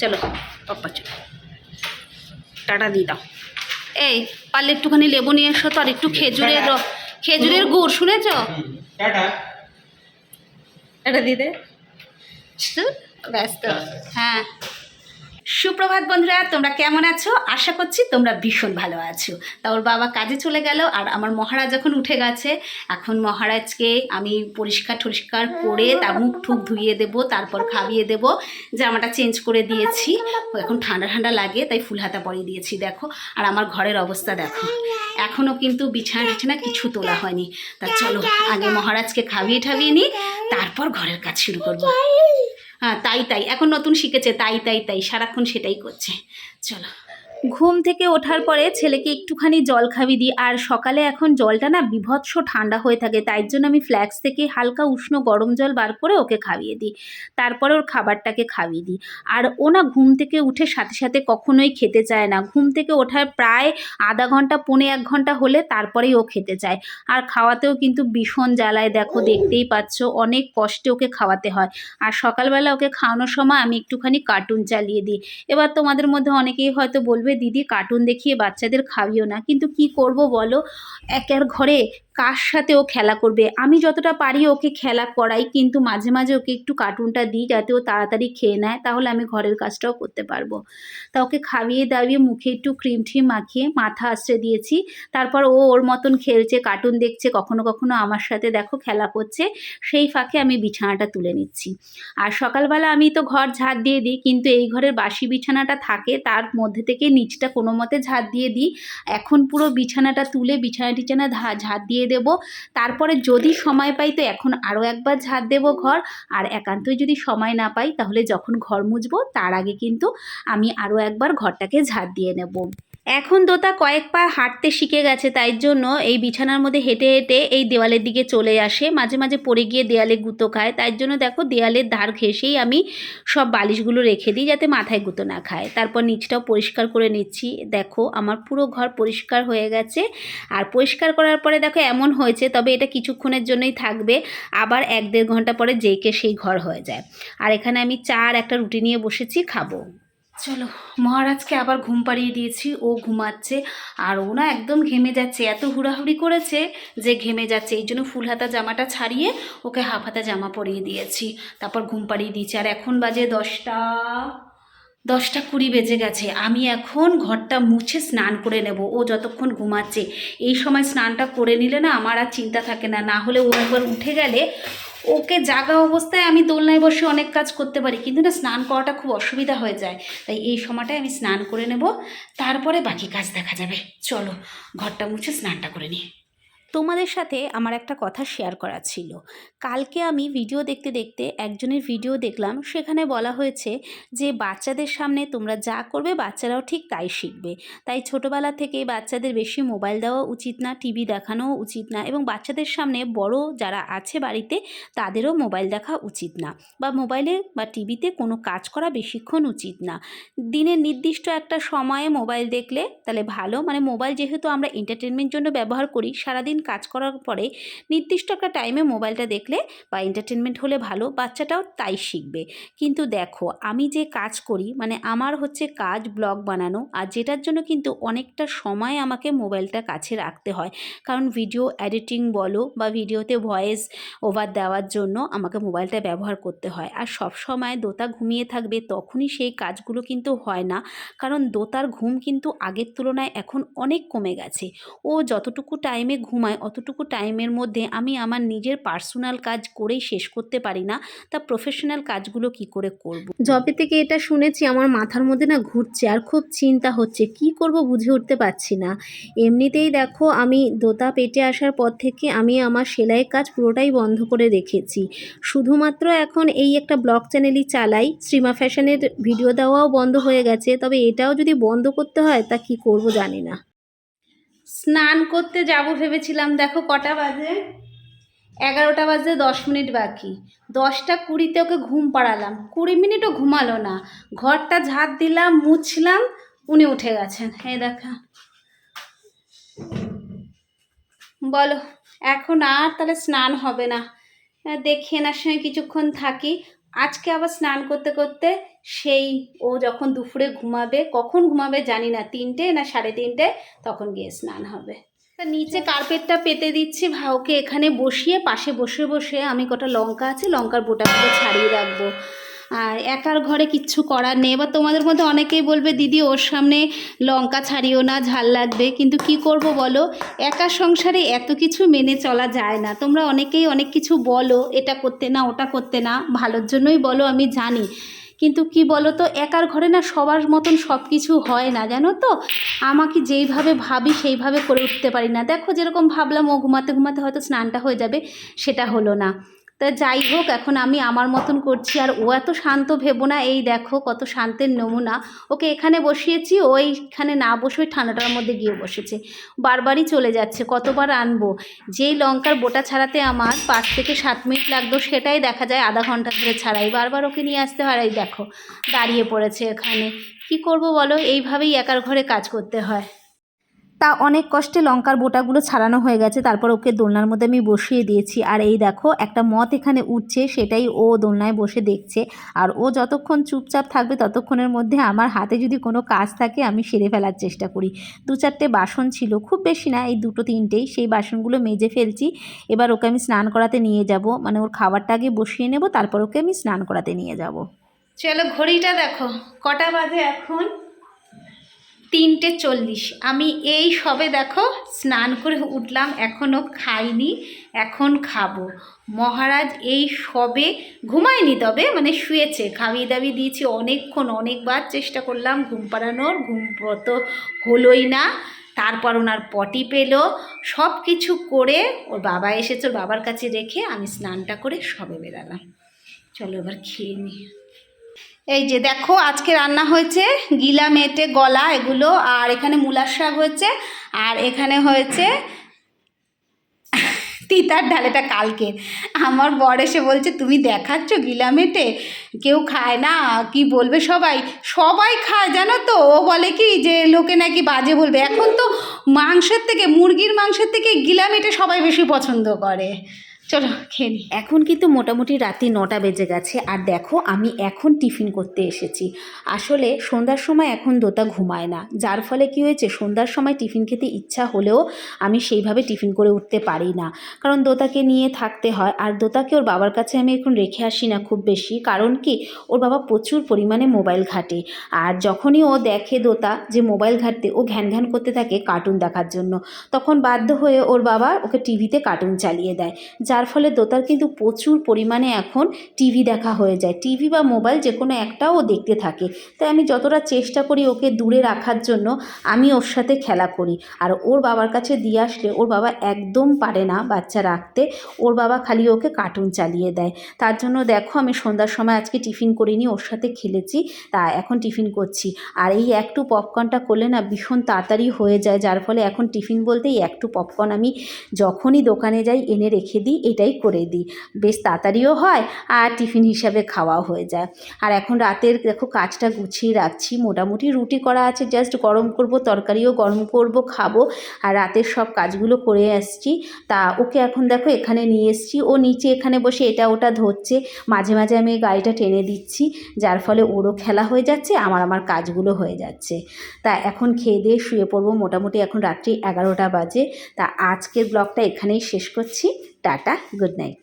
চলো পাপ্পা চলো। টাটা দিয়ে দাও। এই পারলে একটুখানি লেবু নিয়ে এসো তো আর একটু খেজুরের খেজুরের গুড় শুনেছ? টাটা। দে ব্যস্ত। হ্যাঁ। সুপ্রভাত বন্ধুরা, তোমরা কেমন আছো? আশা করছি তোমরা ভীষণ ভালো আছো। তা ওর বাবা কাজে চলে গেল, আর আমার মহারাজ যখন উঠে গেছে, এখন মহারাজকে আমি পরিষ্কার টরিষ্কার করে তার মুখ ঠুক ধুইয়ে দেব, তারপর খাইয়ে দেব, জামাটা চেঞ্জ করে দিয়েছি। এখন ঠান্ডা ঠান্ডা লাগে, তাই ফুল হাতা পরিয়ে দিয়েছি, দেখো। আর আমার ঘরের অবস্থা দেখো। এখনও কিন্তু বিছানা টিছানা কিছু তোলা হয়নি। তা চলো, আগে মহারাজকে খাইয়ে ঠাবিয়ে নিই, তারপর ঘরের কাজ শুরু করব। হ্যাঁ তাই তাই। এখন নতুন শিখেছে তাই তাই তাই। সারাক্ষণ সেটাই করছে। চলো। ঘুম থেকে ওঠার পরে ছেলেকে একটুখানি জল খাবি দিই আর সকালে এখন জলটা না বিভৎস ঠান্ডা হয়ে থাকে, তাই জন্য আমি ফ্ল্যাক্স থেকে হালকা উষ্ণ গরম জল বার করে ওকে খাইয়ে দিই তারপরে ওর খাবারটাকে খাইয়ে দিই আর ও না ঘুম থেকে উঠে সাথে সাথে কখনোই খেতে চায় না, ঘুম থেকে ওঠার প্রায় আধা ঘণ্টা, পৌনে এক ঘণ্টা হলে তারপরেই ও খেতে চায়, আর খাওয়াতেও কিন্তু ভীষণ জ্বালায়, দেখো দেখতেই পাচ্ছ অনেক কষ্টে ওকে খাওয়াতে হয়, আর সকালবেলা ওকে খাওয়ানোর সময় আমি একটুখানি কার্টুন চালিয়ে দিই এবার তোমাদের মধ্যে অনেকেই হয়তো বলবে দিদি কার্টুন দেখিয়ে বাচ্চাদের খাবিও না। কিন্তু কি করব বলো? একের ঘরে কার সাথে ও খেলা করবে? আমি যতটা পারি ওকে খেলা করাই, কিন্তু মাঝে মাঝে ওকে একটু কার্টুনটা দিই যাতে ও তাড়াতাড়ি খেয়ে নেয়, তাহলে আমি ঘরের কাজটাও করতে পারব। তা ওকে খাইয়ে দাবিয়ে মুখে একটু ক্রিম ট্রিম মাখিয়ে মাথা আশ্রে দিয়েছি। তারপর ও ওর মতন খেলছে, কার্টুন দেখছে, কখনো কখনো আমার সাথে দেখো খেলা করছে। সেই ফাঁকে আমি বিছানাটা তুলে নিচ্ছি। আর সকালবেলা আমি তো ঘর ঝাড় দিয়ে দিই, কিন্তু এই ঘরের বাসি বিছানাটা থাকে, তার মধ্যে থেকে নিচটা কোনো মতে ঝাড় দিয়ে দিই। এখন পুরো বিছানাটা তুলে বিছানা টিছানা ঝাড় দিয়ে দেব। তারপরে যদি সময় পাই তো এখন আরও একবার ঝাড় দেব ঘর। আর একান্তই যদি সময় না পাই তাহলে যখন ঘর মুছবো তার আগে কিন্তু আমি আরও একবার ঘরটাকে ঝাড় দিয়ে নেব। এখন দোতা কয়েক পা হাঁটতে শিখে গেছে, তাই জন্য এই বিছানার মধ্যে হেঁটে হেঁটে এই দেওয়ালের দিকে চলে আসে। মাঝে মাঝে পড়ে গিয়ে দেয়ালে গুঁতো খায়, তাই জন্য দেখো দেয়ালের ধার ঘেঁষেই আমি সব বালিশগুলো রেখে দিই যাতে মাথায় গুঁতো না খায়। তারপর নিচটাও পরিষ্কার করে নিচ্ছি। দেখো আমার পুরো ঘর পরিষ্কার হয়ে গেছে। আর পরিষ্কার করার পরে দেখো এমন হয়েছে, তবে এটা কিছুক্ষণের জন্যই থাকবে। আবার এক দেড় ঘণ্টা পরে যেইকে সেই ঘর হয়ে যায়। আর এখানে আমি চা আর একটা রুটি নিয়ে বসেছি, খাব। চলো, মহারাজকে আবার ঘুম পাড়িয়ে দিয়েছি। ও ঘুমাচ্ছে আর ও না একদম ঘেমে যাচ্ছে, এত হুড়াহুড়ি করেছে যে ঘেমে যাচ্ছে। এই জন্য ফুল হাতা জামাটা ছাড়িয়ে ওকে হাফ হাতা জামা পরিয়ে দিয়েছি। তারপর ঘুম পাড়িয়ে দিয়েছি। আর এখন বাজে দশটা দশটা কুড়ি বেজে গেছে। আমি এখন ঘরটা মুছে স্নান করে নেব। ও যতক্ষণ ঘুমাচ্ছে, এই সময় স্নানটা করে নিলে না আমার আর চিন্তা থাকে না। না হলে ও একবার উঠে গেলে ওকে জাগা অবস্থায় আমি দোলনায় বসে অনেক কাজ করতে পারি, কিন্তু না স্নান করাটা খুব অসুবিধা হয়ে যায়। তাই এই সময়টায় আমি স্নান করে নেব, তারপরে বাকি কাজ দেখা যাবে। চলো, ঘরটা মুছে স্নানটা করে নিই। তোমাদের সাথে আমার একটা কথা শেয়ার করা ছিল। কালকে আমি ভিডিও দেখতে দেখতে একজনের ভিডিও দেখলাম, সেখানে বলা হয়েছে যে, বাচ্চাদের সামনে তোমরা যা করবে, বাচ্চারাও ঠিক তাই শিখবে। তাই ছোটোবেলা থেকে বাচ্চাদের বেশি মোবাইল দেওয়া উচিত না টিভি দেখানোও উচিত না এবং বাচ্চাদের সামনে বড় যারা আছে বাড়িতে, তাদেরও মোবাইল দেখা উচিত না বা মোবাইলে বা টিভিতে কোনো কাজ করা বেশিক্ষণ উচিত না। দিনের নির্দিষ্ট একটা সময়ে মোবাইল দেখলে তাহলে ভালো। মানে মোবাইল যেহেতু আমরা এন্টারটেনমেন্ট জন্য ব্যবহার করি, সারাদিন কাজ করার পরে নির্দিষ্ট একটা টাইমে মোবাইলটা দেখলে বা এন্টারটেনমেন্ট হলে ভালো, বাচ্চাটাও তাই শিখবে। কিন্তু দেখো, আমি যে কাজ করি মানে আমার হচ্ছে কাজ ব্লগ বানানো, আর যেটার জন্য কিন্তু অনেকটা সময় আমাকে মোবাইলটা কাছে রাখতে হয়। কারণ ভিডিও এডিটিং বলো বা ভিডিওতে ভয়েস ওভার দেওয়ার জন্য আমাকে মোবাইলটা ব্যবহার করতে হয়। আর সব সময় দোতা ঘুমিয়ে থাকবে, তখনই সেই কাজগুলো কিন্তু হয় না। কারণ দোতার ঘুম কিন্তু আগের তুলনায় এখন অনেক কমে গেছে। ও যতটুকু টাইমে ঘুমায় অতটুকু টাইমের মধ্যে আমি আমার নিজের পার্সোনাল কাজ করেই শেষ করতে পারি না, তা প্রফেশনাল কাজগুলো কি করে করব। যবে থেকে এটা শুনেছি আমার মাথার মধ্যে না ঘুরছে আর খুব চিন্তা হচ্ছে, কি করব বুঝে উঠতে পারছি না। এমনিতেই দেখো আমি দোতা পেটে আসার পর থেকে আমি আমার সেলাইয়ের কাজ পুরোটাই বন্ধ করে রেখেছি। শুধুমাত্র এখন এই একটা ব্লগ চ্যানেলই চালাই, শ্রীমা ফ্যাশনের ভিডিও দেওয়াও বন্ধ হয়ে গেছে, তবে এটাও যদি বন্ধ করতে হয় তা কি করব জানি না। স্নান করতে যাব ভেবেছিলাম। দেখো কটা বাজে? এগারোটা বাজে, দশ মিনিট বাকি। দশটা কুড়িতে ওকে ঘুম পাড়ালাম। কুড়ি মিনিটও ঘুমালো না। ঘরটা ঝাড় দিলাম, মুছলাম, উনি উঠে গেছেন। হ্যাঁ দেখা। বলো, এখন আর তাহলে স্নান হবে না। দেখি এনার সঙ্গে কিছুক্ষণ থাকি। আজকে আবার স্নান করতে করতে সেই ও যখন দুপুরে ঘুমাবে, কখন ঘুমাবে জানি না, তিনটে না সাড়ে তিনটে, তখন গিয়ে স্নান হবে। নিচে কার্পেটটা পেতে দিচ্ছি ভাউকে এখানে বসিয়ে, পাশে বসে বসে আমি কটা লঙ্কা আছে, লঙ্কার বোটাগুলো ছাড়িয়ে রাখব। আর একার ঘরে কিচ্ছু করার নেই। এবার তোমাদের মধ্যে অনেকেই বলবে, দিদি, ওর সামনে লঙ্কা ছাড়িও না, ঝাল লাগবে। কিন্তু কি করব বলো? একা সংসারে এত কিছু মেনে চলা যায় না। তোমরা অনেকেই অনেক কিছু বলো, এটা করতে না, ওটা করতে না, ভালোর জন্যই বলো, আমি জানি। কিন্তু কি বলো তো একার ঘরে না সবার মতন সব কিছু হয় না, জানো তো? আমাকে যেইভাবে ভাবি, সেইভাবে করে উঠতে পারি না। দেখো, যেরকম ভাবলাম, ও ঘুমাতে ঘুমাতে হয়তো স্নানটা হয়ে যাবে, সেটা হলো না। তা যাই হোক, এখন আমি আমার মতন করছি। আর ও এত শান্ত, ভেবো না। এই দেখো, কত শান্তের নমুনা। ওকে এখানে বসিয়েছি, ও এইখানে না বসে ওই ঠান্ডাটার মধ্যে গিয়ে বসেছে। বারবারই চলে যাচ্ছে, কতবার আনব? যেই লঙ্কার বোটা ছাড়াতে আমার পাঁচ থেকে সাত মিনিট লাগতো, সেটাই দেখা যায় আধা ঘণ্টা ধরে ছাড়াই। বারবার ওকে নিয়ে আসতে হয় এই দেখো, দাঁড়িয়ে পড়েছে এখানে। কি করব বলো? এইভাবেই একার ঘরে কাজ করতে হয়। তা অনেক কষ্টে লঙ্কার বোটাগুলো ছাড়ানো হয়ে গেছে, তারপর ওকে দোলনার মধ্যে আমি বসিয়ে দিয়েছি। আর এই দেখো, একটা মত এখানে উঠছে, সেটাই ও দোলনায় বসে দেখছে। আর ও যতক্ষণ চুপচাপ থাকবে, ততক্ষণের মধ্যে আমার হাতে যদি কোনো কাজ থাকে, আমি সেরে ফেলার চেষ্টা করি। দু চারটে বাসন ছিল, খুব বেশি না, এই দুটো তিনটেই, সেই বাসনগুলো মেজে ফেলছি। এবার ওকে আমি স্নান করাতে নিয়ে যাব মানে ওর খাবারটা আগে বসিয়ে নেব, তারপর ওকে আমি স্নান করাতে নিয়ে যাব। চলো ঘড়িটা দেখো, কটা বাজে এখন? তিনটে চল্লিশ। আমি এই সবে দেখো স্নান করে উঠলাম এখনও খাইনি, এখন খাব। মহারাজ এই সবে ঘুমায়নি তবে মানে শুয়েছে। খাবিয়ে দাবি দিয়েছি অনেকক্ষণ, অনেকবার চেষ্টা করলাম ঘুম পাড়ানোর, ঘুম তো হলোই না। তারপর ওনার পটি পেল সব কিছু করে ওর বাবা এসেছে, ওর বাবার কাছে রেখে আমি স্নানটা করে সবে বেরালাম। চলো এবার খেয়ে নিই এই যে দেখো, আজকে রান্না হয়েছে গিলা মেটে গলা, এগুলো, আর এখানে মূলার শাক হয়েছে, আর এখানে হয়েছে তিতার ডাল, এটা কালকে। আমার বর এসে বলছে, তুমি দেখাচ্ছ গিলা মেটে? কেউ খায় না, কি বলবে সবাই? সবাই খায়, জানো তো? ও বলে কি যে, লোকে নাকি বাজে বলবে। এখন তো মাংসের থেকে, মুরগির মাংসের থেকে গিলা মেটে সবাই বেশি পছন্দ করে। চলো খেয়ে। এখন কিন্তু মোটামুটি রাত্রি নটা বেজে গেছে, আর দেখো আমি এখন টিফিন করতে এসেছি আসলে সন্ধ্যার সময় এখন দোতা ঘুমায় না, যার ফলে কি হয়েছে, সন্ধ্যার সময় টিফিন খেতে ইচ্ছা হলেও আমি সেইভাবে টিফিন করে উঠতে পারি না কারণ দোতাকে নিয়ে থাকতে হয়, আর দোতাকে ওর বাবার কাছে আমি এখন রেখে আসি না খুব বেশি, কারণ কি, ওর বাবা প্রচুর পরিমাণে মোবাইল ঘাটে, আর যখনই ও দেখে দোতা যে মোবাইল ঘাটতে, ও ঘ্যান ঘ্যান করতে থাকে কার্টুন দেখার জন্য, তখন বাধ্য হয়ে ওর বাবা ওকে টিভিতে কার্টুন চালিয়ে দেয় যার ফলে দোতার কিন্তু প্রচুর পরিমাণে এখন টিভি দেখা হয়ে যায়। টিভি বা মোবাইল যে কোনো একটাও ও দেখতে থাকে। তাই আমি যতটা চেষ্টা করি ওকে দূরে রাখার জন্য, আমি ওর সাথে খেলা করি। আর ওর বাবার কাছে দিয়ে আসলে ওর বাবা একদম পারে না বাচ্চা রাখতে। ওর বাবা খালি ওকে কার্টুন চালিয়ে দেয়। তার জন্য দেখো আমি সন্ধ্যার সময় আজকে টিফিন করিনি ওর সাথে খেলেছি, তা এখন টিফিন করছি। আর এই একটু পপকর্নটা করলে না ভীষণ তাড়াতাড়ি হয়ে যায়। যার ফলে এখন টিফিন বলতেই একটু পপকর্ন আমি যখনই দোকানে যাই এনে রেখে দিই এটাই করে দিই। বেশ তাড়াতাড়িও হয় আর টিফিন হিসাবে খাওয়াও হয়ে যায়। আর এখন রাতের দেখো কাজটা গুছিয়ে রাখছি। মোটামুটি রুটি করা আছে জাস্ট গরম করব, তরকারিও গরম করব, খাব। আর রাতের সব কাজগুলো করে আসছি। তা ওকে এখন দেখো এখানে নিয়ে এসছি। ও নিচে এখানে বসে এটা ওটা ধরছে। মাঝে মাঝে আমি গাড়িটা টেনে দিচ্ছি, যার ফলে ওরও খেলা হয়ে যাচ্ছে, আমার আমার কাজগুলো হয়ে যাচ্ছে। তা এখন খেয়ে দিয়ে শুয়ে পড়ব। মোটামুটি এখন রাত্রি এগারোটা বাজে। তা আজকের ব্লগটা এখানেই শেষ করছি। Tata good night